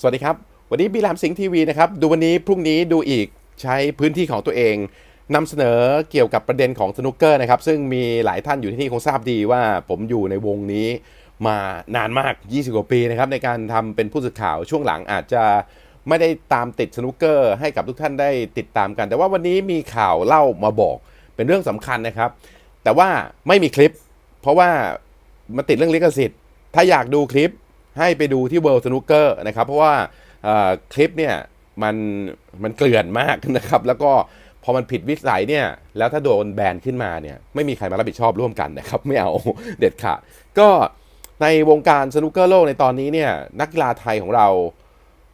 สวัสดีครับ วันนี้บีรามสิงห์ทีวีนะครับ ดูวันนี้พรุ่งนี้ดูอีกใช้พื้นที่ของตัวเองนำเสนอเกี่ยวกับประเด็นของสนุกเกอร์นะครับ ซึ่งมีหลายท่านอยู่ที่นี่คงทราบดีว่าผมอยู่ในวงนี้มานานมาก 20 กว่าปีนะครับ ในการทำเป็นผู้สื่อข่าวช่วงหลังอาจจะไม่ได้ตามติดสนุกเกอร์ ให้กับทุกท่านได้ติดตามกัน แต่ว่าวันนี้มีข่าวเล่ามาบอกเป็นเรื่องสำคัญนะครับ แต่ว่าไม่มีคลิป เพราะว่ามันติดเรื่องลิขสิทธิ์ ถ้าอยากดูคลิป ให้ไปดูที่ World Snooker นะครับ เพราะว่าคลิปเนี่ยมันมันเกลื่อนมากนะครับ แล้วก็พอมันผิดวิสัยเนี่ย แล้วถ้าโดนแบนขึ้นมาเนี่ย ไม่มีใครมารับผิดชอบร่วมกันนะครับ ไม่เอาเด็ดขาดก็ในวงการสนุกเกอร์โลกในตอนนี้เนี่ย นักกีฬาไทยของเรา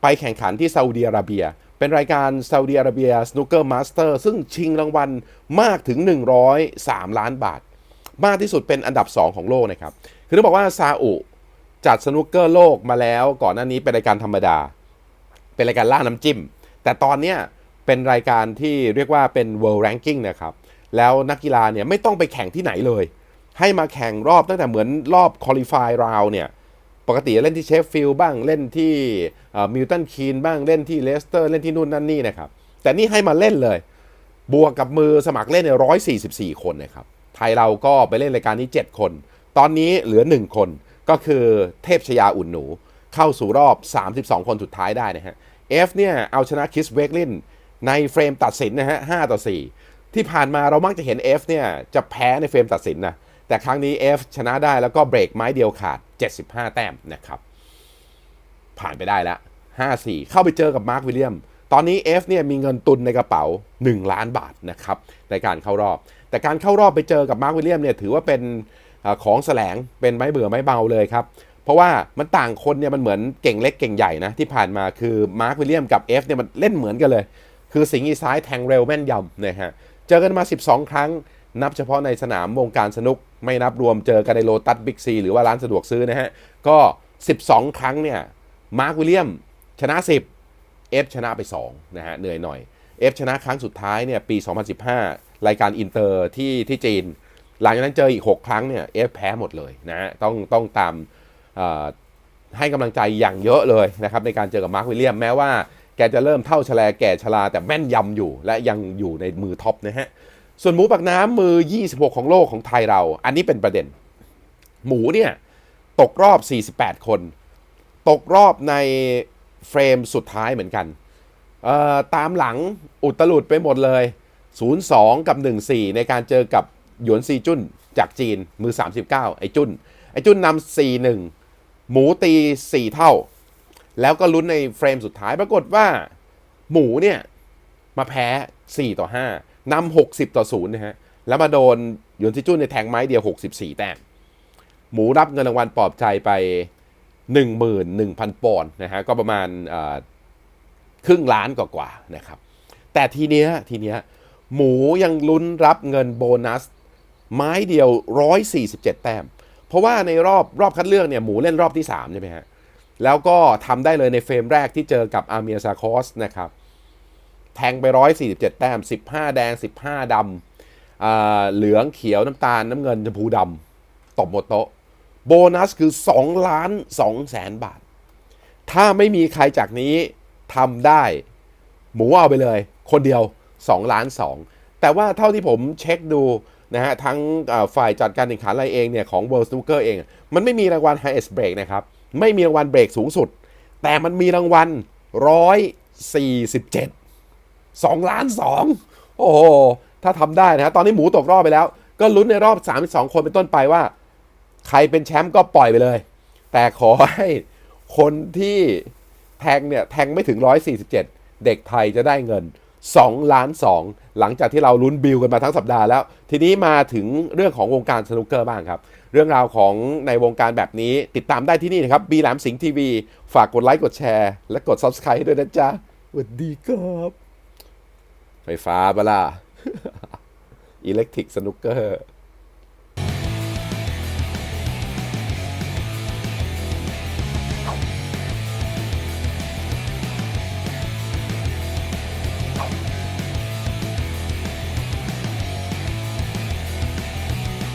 ไปแข่งขันที่ซาอุดีอาระเบีย เป็นรายการซาอุดีอาระเบียสนุกเกอร์มาสเตอร์ซึ่งชิงรางวัลมากถึง 103 ล้านบาท มากที่สุดเป็นอันดับ 2 ของโลกนะครับ คือต้องบอกว่าซาอุ จัดสนุกเกอร์โลกมาแล้ว ก่อนหน้านี้เป็นรายการธรรมดา เป็นรายการล่าน้ำจิ้ม แต่ตอนเนี้ยเป็นรายการที่เรียกว่าเป็น world ranking นะครับ แล้วนักกีฬาเนี่ยไม่ต้องไปแข่งที่ไหนเลย ให้มาแข่งรอบตั้งแต่เหมือนรอบ qualify round เนี่ยปกติเล่นที่เชฟฟิลด์บ้างเล่นที่มิลตันคีนบ้างเล่นที่เลสเตอร์ เล่นที่นู่นนั่นนี่นะครับ แต่นี่ให้มาเล่นเลย บวกกับมือสมัครเล่นเนี่ยร้อยสี่สิบสี่คนนะครับ ไทยเราก็ไปเล่นรายการนี้ 7 คน ตอนนี้เหลือ 1 คน ก็คือเทพชยาอุ่นหนู เข้าสู่รอบ 32 คนสุดท้ายได้นะฮะ F เนี่ยเอาชนะคิสเวกลินในเฟรมตัดสินนะฮะ5ต่อ 4 ที่ผ่านมาเรามักจะเห็น F เนี่ยจะแพ้ในเฟรมตัดสินนะ แต่ครั้งนี้ F ชนะได้แล้วก็เบรกไม้เดียวขาด 75 แต้มนะครับ ผ่านไปได้แล้ว 5-4 เข้าไปเจอกับมาร์ควิลเลียม ตอนนี้ F เนี่ยมีเงินตุนในกระเป๋า 1 ล้านบาทนะครับในการเข้ารอบ แต่การเข้ารอบไปเจอกับมาร์ควิลเลียมเนี่ยถือว่าเป็น ของแสลงเป็นไม้เบื่อไม้เบาเลยครับ เพราะว่ามันต่างคนเนี่ยมันเหมือนเก่งเล็กเก่งใหญ่นะที่ผ่านมาคือมาร์ควิลเลียมกับ F เนี่ยมันเล่นเหมือนกันเลย คือสิงห์อีซ้ายแทงเร็วแม่นยำนะฮะเจอกันมา 12 ครั้งนับเฉพาะในสนามวงการสนุกไม่นับรวมเจอกันในโลตัสบิ๊กซีหรือว่าร้านสะดวกซื้อนะฮะ ก็ 12 ครั้งเนี่ยมาร์ควิลเลียมชนะ 10เอฟชนะไป2นะฮะเหนื่อยหน่อยเอฟชนะครั้งสุดท้ายเนี่ยปี 2015 รายการอินเตอร์ที่ที่จีน หลังจากนั้นเจออีก 6 ครั้งเนี่ยเอฟแพ้หมดเลยนะต้องต้องตามให้กำลังใจอย่างเยอะเลยนะครับในการเจอกับมาร์ควิลเลียมแม้ว่าแกจะเริ่มเท่าชแลแก่ชราแต่แม่นยำอยู่ และยังอยู่ในมือท็อปนะฮะส่วนหมูปากน้ำมือ 26 ของโลกของไทยเรา อันนี้เป็นประเด็น หมูเนี่ยตกรอบ 48 คน ตกรอบในเฟรมสุดท้ายเหมือนกัน ตามหลังอุตลุดไปหมดเลย 0-2 กับ 1-4 ในการเจอกับ หยวนซีจุนจากจีนมือ 39 ไอ้จุนไอ้จุนนำ4-1 หมูตี 4 เท่า แล้วก็ลุ้นในเฟรมสุดท้ายปรากฏว่าหมูเนี่ย มาแพ้ 4 ต่อ 5นำ60 ต่อ 0 นะฮะ แล้วมาโดนหยวนซิจุ้นในแทงไม้เดียว 64 แต้มหมูรับเงินรางวัลปลอบใจไป 11,000 ปอนด์นะฮะ ก็ประมาณครึ่งล้านกว่าๆนะครับ แต่ทีเนี้ยทีเนี้ยหมูยังลุ้นรับเงินโบนัส ไม้เดียว 147 แต้ม เพราะว่าในรอบรอบคัดเลือกเนี่ยหมูเล่นรอบที่3ใช่ไหมฮะแล้วก็ทำได้เลยในเฟรมแรกที่เจอกับอาเมียซาคอสนะครับแทงไป 147 แต้ม 15 แดง 15ดำอ่าเหลืองเขียวน้ำตาลน้ำเงินชมพูดำตบหมดโต๊ะ โบนัสคือ 2 ล้าน2แสนบาท ถ้าไม่มีใครจากนี้ทำได้ หมูเอาไปเลย คนเดียว 2 ล้าน 2 แต่ว่าเท่าที่ผมเช็คดู นะฮะทั้งฝ่ายจัดการแข่งขันอะไรเองเนี่ยของ World Snooker เอง มันไม่มีรางวัล Highest Break นะครับ ไม่มีรางวัลเบรกสูงสุด แต่มันมีรางวัล 147 2ล้าน2โอ้โห ถ้าทำได้นะฮะตอนนี้หมูตกรอบไปแล้ว ก็ลุ้นในรอบ 32 คนเป็นต้นไปว่า ใครเป็นแชมป์ก็ปล่อยไปเลย แต่ขอให้คนที่แทงเนี่ยแทงไม่ถึง 147 เด็กไทยจะได้เงิน 2 ล้าน 2 หลังจากที่เราลุ้นบิลกันมาทั้งสัปดาห์แล้ว ทีนี้มาถึงเรื่องของวงการสนุกเกอร์บ้างครับ เรื่องราวของในวงการแบบนี้ติดตามได้ที่นี่นะครับบีแหลมสิงห์ทีวีฝากกดไลค์กดแชร์และกด Subscribe ด้วยนะจ๊ะสวัสดีครับ ไฟฟ้าปล่าอิเล็กทริกสนุกเกอร์